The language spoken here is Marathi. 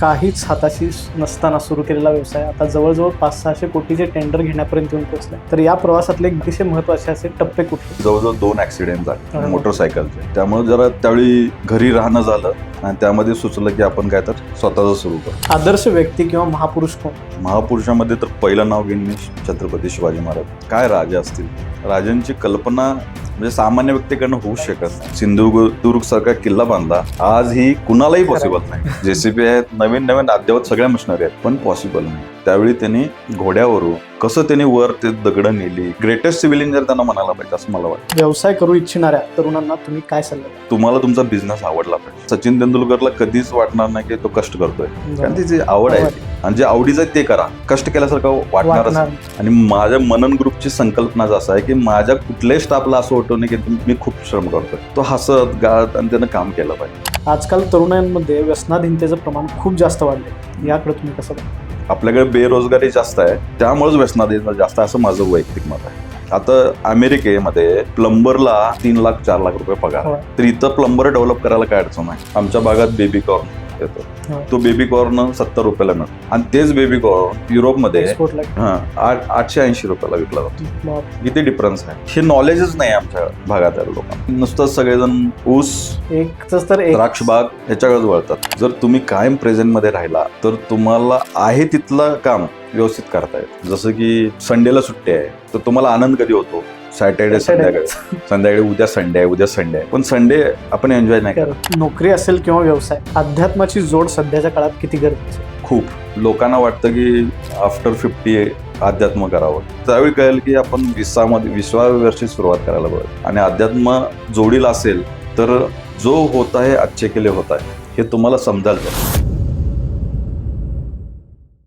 काहीच हाताशी नसताना सुरू केलेला व्यवसाय. आता जवळजवळ पाच सहाशे कोटीचे टेंडर घेण्यापर्यंत येऊन पोहोचलाय. तर या प्रवासातले एक अतिशय महत्त्वाचे असे टप्पे कुठले? जवळजवळ दोन ऍक्सिडेंट झाले. मोटरसायकलचे त्यामुळे जरा त्यावेळी घरी राहणं झालं आणि त्यामध्ये सुचलं की आपण काय तर स्वतःचं सुरू करू. आदर्श व्यक्ती किंवा महापुरुष कोण? महापुरुषामध्ये तर पहिलं नाव घेईन मी छत्रपती शिवाजी महाराज. काय राजे असतील? राजांची कल्पना म्हणजे सामान्य व्यक्तीकडनं होऊ शकत नाही. सिंधुदुर्ग सारखा किल्ला बांधला आज ही कुणालाही पॉसिबल नाही. जेसीबी आहेत नवीन नवीन अद्यावत सगळ्या मशिनरी आहेत पण पॉसिबल नाही. त्यावेळी त्यांनी घोड्यावरून कसं त्यांनी वर ते दगडं नेली ग्रेटेस्ट सिव्हिल इंजिनियर त्यांना म्हणायला पाहिजे असं मला वाटतं. व्यवसाय करू इच्छिणाऱ्या तरुणांना तुम्ही काय सल्ला द्याल? तुम्हाला तुमचा बिझनेस आवडला पाहिजे. सचिन तेंडुलकरला कधीच वाटणार नाही की तो कष्ट करतोय. कारण त्याची आवड आहे. ती. आणि जे आवडीचं आहे ते करा. कष्ट केल्यासारखं वाटणारच वाटणार. आणि माझ्या मनन ग्रुपची संकल्पना असं आहे की माझ्या कुठल्याही स्टाफला असं वाटतं नाही की मी खूप श्रम करतोय. तो हसत गात आणि त्यानं काम केलं पाहिजे. आजकाल तरुणांमध्ये व्यसनाधीनतेचं प्रमाण खूप जास्त वाढले याकडे तुम्ही कसं? आपल्याकडे बेरोजगारी जास्त आहे. त्यामुळेच व्यसनाधीन जास्त आहे असं माझं वैयक्तिक मत आहे. आता अमेरिकेमध्ये प्लंबरला तीन लाख चार लाख रुपये पगार. तर इथं प्लंबर डेव्हलप करायला काय अडचण आहे? आमच्या भागात बेबी कॉर्न. येतो. तो. बेबी कॉर्न सत्तर रुपयाला मिळतो. आणि तेच बेबी कॉर्न युरोपमध्ये हा आठशे ऐंशी रुपयाला विकला जातो. किती डिफरन्स आहे? हे नॉलेजच नाही आमच्या भागातल्या लोकांना. नुसतंच सगळेजण ऊस एकच तर एक. द्राक्ष बाग ह्याच्याकडेच वळतात. जर तुम्ही कायम प्रेझेंटमध्ये राहिला तर तुम्हाला आहे तिथलं काम व्यवस्थित करता येत जसं की संडेला सुट्टी आहे तर तुम्हाला आनंद कधी होतो? सॅटर्डे संध्याकाळी. संध्याकाळी उद्या संडे आहे उद्या संडे आहे. पण संडे आपण एन्जॉय नाही करत. नोकरी असेल किंवा व्यवसाय अध्यात्माची जोड सध्याच्या काळात किती गरजेची आहे? खूप. लोकांना वाटतं की आफ्टर फिफ्टी अध्यात्म करावं. त्यावेळी कळेल की आपण विसामध्ये विसव्या वर्षी सुरुवात करायला पाहिजे आणि अध्यात्म जोडीला असेल तर जो होत आहे अच्छे केले होत आहे. हे तुम्हाला समजायला पाहिजे.